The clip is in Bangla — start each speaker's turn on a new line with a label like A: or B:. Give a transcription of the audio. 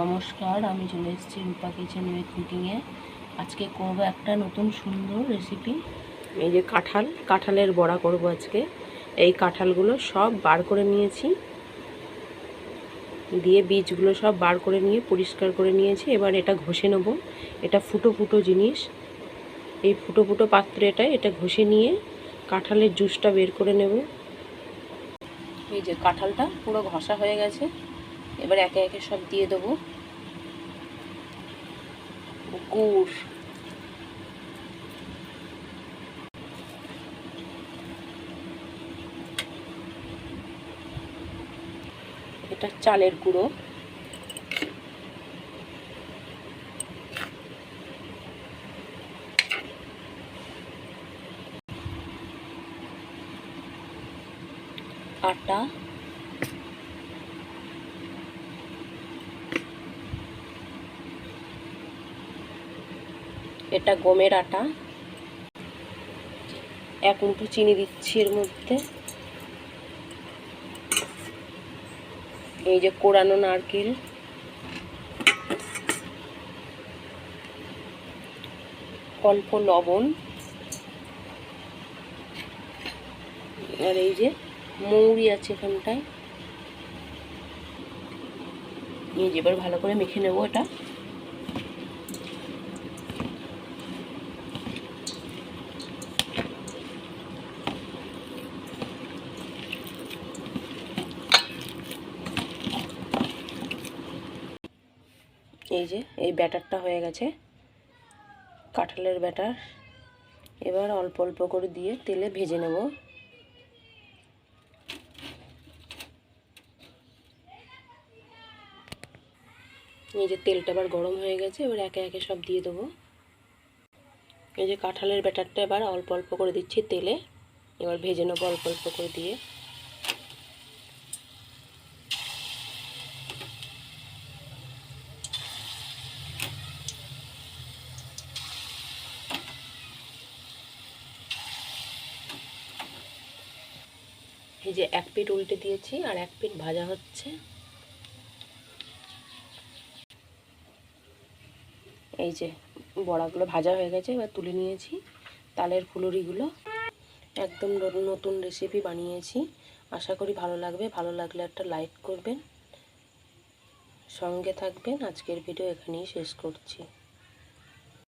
A: নমস্কার, আমি চলে এসেছি রূপা কিচেন উইথ কুকিংয়ে আজকে করব একটা নতুন সুন্দর রেসিপি এই যে কাঁঠাল, কাঁঠালের বড়া করব আজকে। এই কাঁঠালগুলো সব বার করে নিয়েছি। দিয়ে বীজগুলো সব বার করে নিয়ে, পরিষ্কার করে নিয়েছি। এবার এটা ঘষে নেব। এটা ফুটো ফুটো জিনিস। এই ফুটো ফুটো পাত্রে এটা এটা ঘষে নিয়ে কাঁঠালের জুসটা বের করে নেব। এই যে কাঁঠালটা পুরো ঘষা হয়ে গেছে। এবার একে একে সব দিয়ে দেবো। গুড়। এটা চালের গুঁড়ো। আটা। এটা গমের আটা। এক মুঠো চিনি দিচ্ছি এর মধ্যে। এই যে কোড়ানো নারকেল। অল্প লবণ। আর এই যে মৌরি আছে এখানটায়। এই যে এবার ভালো করে মেখে নেব এটা। এই যে, এই ব্যাটারটা হয়ে গেছে। কাঁঠালের ব্যাটার। এবার অল্প অল্প করে দিয়ে তেলে ভেজে নেব। এই যে তেলটা আবার গরম হয়ে গেছে, এবার একে একে সব দিয়ে দেবো। এই যে কাঁঠালের ব্যাটারটা এবার অল্প অল্প করে দিচ্ছি তেলে। এবার ভেজে নেব অল্প অল্প করে দিয়ে। এই যে এক পিঠ উল্টে দিয়েছি আর এক পিঠ ভাজা হচ্ছে। এই যে বড়াগুলো ভাজা হয়ে গেছে, এবার তুলে নিয়েছি তালের ফুলুরিগুলো। একদম নতুন রেসিপি বানিয়েছি। আশা করি ভালো লাগবে। ভালো লাগলে একটা লাইক করবেন। সঙ্গে থাকবেন। আজকের ভিডিও এখানেই শেষ করছি।